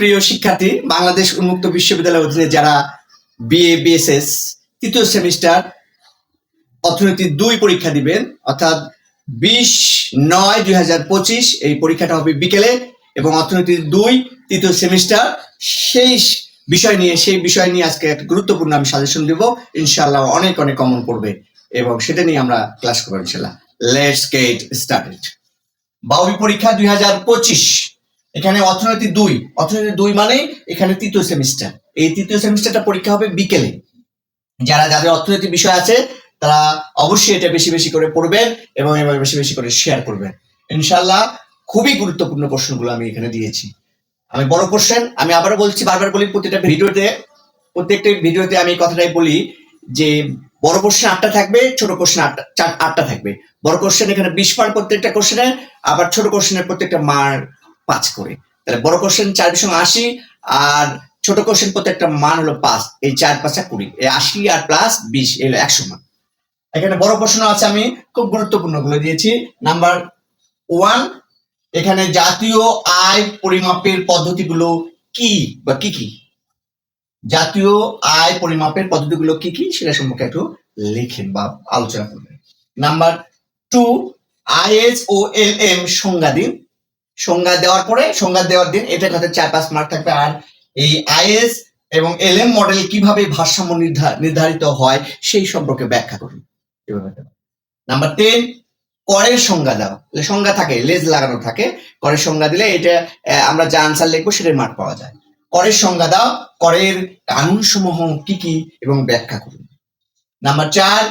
প্রিয় শিক্ষার্থী, বাংলাদেশ উন্মুক্ত বিশ্ববিদ্যালয়ের অধীনে যারা বিএ বিএসএস তৃতীয় সেমিস্টার অর্থনীতি দুই পরীক্ষা দিবেন, অর্থাৎ বিশ নয় দুই হাজার পঁচিশ এই পরীক্ষাটা হবে বিকেলে এবং অর্থনীতি দুই তৃতীয় সেমিস্টার। সেই বিষয় নিয়ে, সেই বিষয় নিয়ে আজকে একটা গুরুত্বপূর্ণ আমি সাজেশন দিব। ইনশাল্লাহ অনেক অনেক কমন পড়বে এবং সেটা নিয়ে আমরা ক্লাস করব ইনশাল্লাহ লেটস গেট স্টার্টেড বাউবি পরীক্ষা দুই হাজার পঁচিশ। এখানে অর্থনীতি দুই। অর্থনীতি দুই মানে এখানে তৃতীয় সেমিস্টার এই তৃতীয় সেমিস্টারটা পরীক্ষা হবে বিকেলে। যারা, যাদের অর্থনীতি বিষয় আছে, তারা অবশ্যই এটা বেশি বেশি করে পড়বেন এবং এবার বেশি বেশি করে শেয়ার করবেন। ইনশাল্লাহ খুবই গুরুত্বপূর্ণ প্রশ্নগুলো আমি এখানে দিয়েছি। আমি বড় কোশ্চেন আমি আবারও বলছি, বারবার বলি প্রত্যেকটা ভিডিওতে প্রত্যেকটা ভিডিওতে আমি কথাটাই বলি যে বড় কোশ্চেন আটটা থাকবে, ছোট কোশ্চেন আটটা আটটা থাকবে। বড় কোশ্চেন এখানে বিশ মার্ক প্রত্যেকটা কোশ্চেনে আবার ছোট কোশ্চেনের প্রত্যেকটা মার্ক পাঁচ করে। তাহলে বড় কোশ্চেন চার বিশং আশি, আর ছোট কোশ্চেন প্রত্যেকটা মান হলো পাঁচ। এই চার, পাঁচা কুড়ি। এই আশি আর প্লাস বিশ এলো একশো মান। এখানে বড় প্রশ্ন আছে, আমি খুব গুরুত্বপূর্ণগুলো দিয়েছি। নাম্বার ওয়ান এখানে জাতীয় আয় পরিমাপের পদ্ধতিগুলো কি বা কি কি? জাতীয় আয় পরিমাপের পদ্ধতিগুলো কি কি? সেটা সম্পর্কে একটু লিখেন বা আলোচনা করবেন। Number two IS O L M সংজ্ঞা দিন। সংজ্ঞা দেওয়ার পরে, সংজ্ঞা দেওয়ার দিন এটার কাছে চার পাঁচ মার্ক থাকবে। আর এই আইএস এবং এল এম মডেল কীভাবে ভারসাম্য নির্ধারিত হয় সেই সম্পর্কে ব্যাখ্যা করুন। নাম্বার টেন করের সংজ্ঞা দাও সংজ্ঞা থাকে, লেজ লাগানো থাকে। করের সংজ্ঞা দিলে এটা আমরা যা আনসার লিখব সেটার মার্ক পাওয়া যায়। করের সংজ্ঞা দাও, করের কানুন সমূহ কি কি এবং ব্যাখ্যা করুন। নাম্বার চার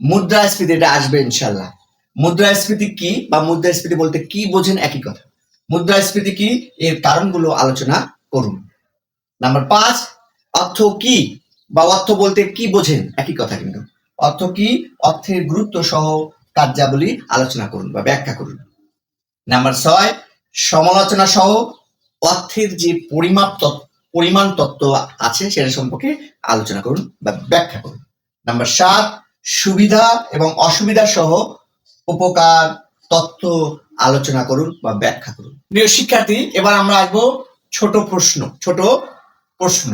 মুদ্রাস্ফীতি এটা আসবে ইনশাল্লাহ মুদ্রাস্ফীতি কি বা মুদ্রাস্ফীতি বলতে কি বোঝেন একই কথা। মুদ্রাস্ফীতি কি? এর কারণগুলো আলোচনা করুন। নাম্বার পাঁচ, অর্থ কি বা অর্থ বলতে কি বোঝেন? একই কথা কিন্তু। অর্থ কি? অর্থের গুরুত্ব সহ কার্যাবলী আলোচনা করুন বা ব্যাখ্যা করুন। নাম্বার ছয়, সমালোচনা সহ অর্থের যে পরিমাপ তত্ত্ব পরিমাণ তত্ত্ব আছে সেটা সম্পর্কে আলোচনা করুন বা ব্যাখ্যা করুন। নাম্বার সাত, সুবিধা এবং অসুবিধা সহ উপকার, তথ্য আলোচনা করুন বা ব্যাখ্যা করুন। প্রিয় শিক্ষার্থী, এবার আমরা আসব ছোট প্রশ্ন ছোট প্রশ্ন।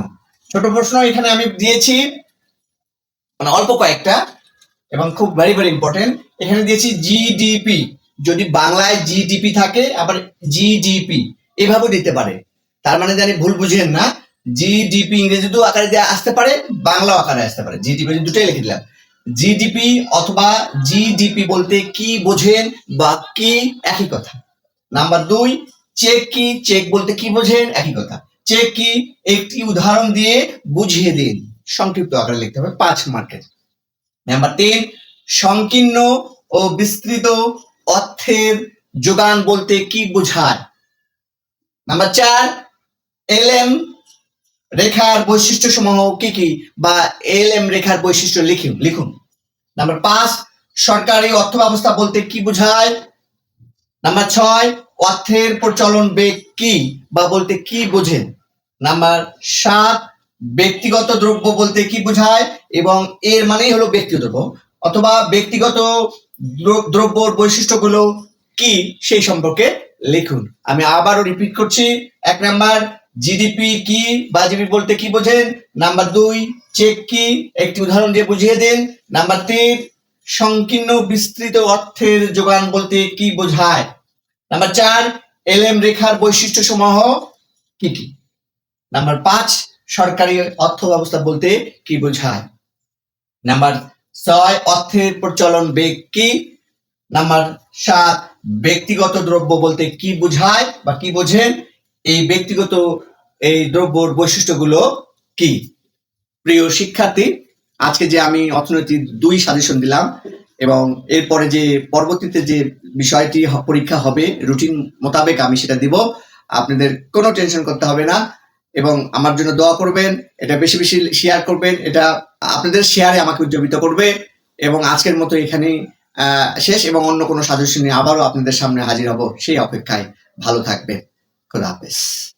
ছোট প্রশ্ন এখানে আমি দিয়েছি মানে অল্প কয়েকটা, এবং খুব ভেরি ভেরি ইম্পর্টেন্ট এখানে দিয়েছি জিডিপি যদি বাংলায় জিডিপি থাকে, আবার জিডিপি এভাবেও দিতে পারে। তার মানে জানি ভুল বুঝেন না জিডিপি ইংরেজিতেও আকারে দিয়ে আসতে পারে, বাংলাও আকারে আসতে পারে। জিডিপি দুটোই লিখে দিলাম। জিডিপি অথবা জিডিপি বলতে কি বোঝেন বা কি একই কথা? নাম্বার দুই চেক কি? চেক বলতে কি বোঝেন? একই কথা। চেক কি? একটি উদাহরণ দিয়ে বুঝিয়ে দিন। সংক্ষিপ্ত আকারে লিখতে হবে পাঁচ মার্কের নাম্বার তিন, সংকীর্ণ ও বিস্তৃত অর্থের যোগান বলতে কি বোঝায়? নাম্বার চার এলএম রেখার বৈশিষ্ট্য সমূহ কি কি? বা এল এম রেখার বৈশিষ্ট্য লিখুন লিখুন। নাম্বার পাঁচ, সরকারি অর্থ ব্যবস্থা বলতে কি বোঝায়? নাম্বার ছয়, অর্থের প্রচলন বেগ কি বা বলতে কি বোঝেন নাম্বার সাত, ব্যক্তিগত দ্রব্য বলতে কি বোঝায়? এবং এর মানেই হলো ব্যক্তিগত দ্রব্য। অথবা ব্যক্তিগত দ্র- দ্রব্যর বৈশিষ্ট্যগুলো কি সেই সম্পর্কে লিখুন। আমি আবারও রিপিট করছি। এক নাম্বার জিডিপি কি বা জিডিপি বলতে কি বোঝেন? নাম্বার দুই চেক কি? একটি উদাহরণ দিয়ে বুঝিয়ে দেন। নাম্বার তিন, সংকীর্ণ বিস্তৃত অর্থের যোগান বলতে কি বোঝায়? নাম্বার চার, এলএম রেখার বৈশিষ্ট্য সমূহ কি কি? নাম্বার পাঁচ, সরকারি অর্থ ব্যবস্থা বলতে কি বোঝায়? নাম্বার ছয়, অর্থের প্রচলন বেগ কি? নাম্বার সাত, ব্যক্তিগত দ্রব্য বলতে কি বোঝায় বা কি বোঝেন? এই ব্যক্তিগত এই দ্রব্যর বৈশিষ্ট্যগুলো কি? প্রিয় শিক্ষার্থী আজকে যে আমি অর্থনীতি দুই সাজেশন দিলাম এবং এরপরে যে পরবর্তীতে যে বিষয়টি পরীক্ষা হবে রুটিন মোতাবেক আমি সেটা দিব আপনাদের কোনো টেনশন করতে হবে না এবং আমার জন্য দোয়া করবেন এটা বেশি বেশি শেয়ার করবেন এটা আপনাদের শেয়ারে আমাকে উজ্জীবিত করবে এবং আজকের মতো এখানেই আহ, শেষ এবং অন্য কোনো সাজেশন নিয়ে আবারও আপনাদের সামনে হাজির হব সেই অপেক্ষায়। ভালো থাকবেন। Clapes.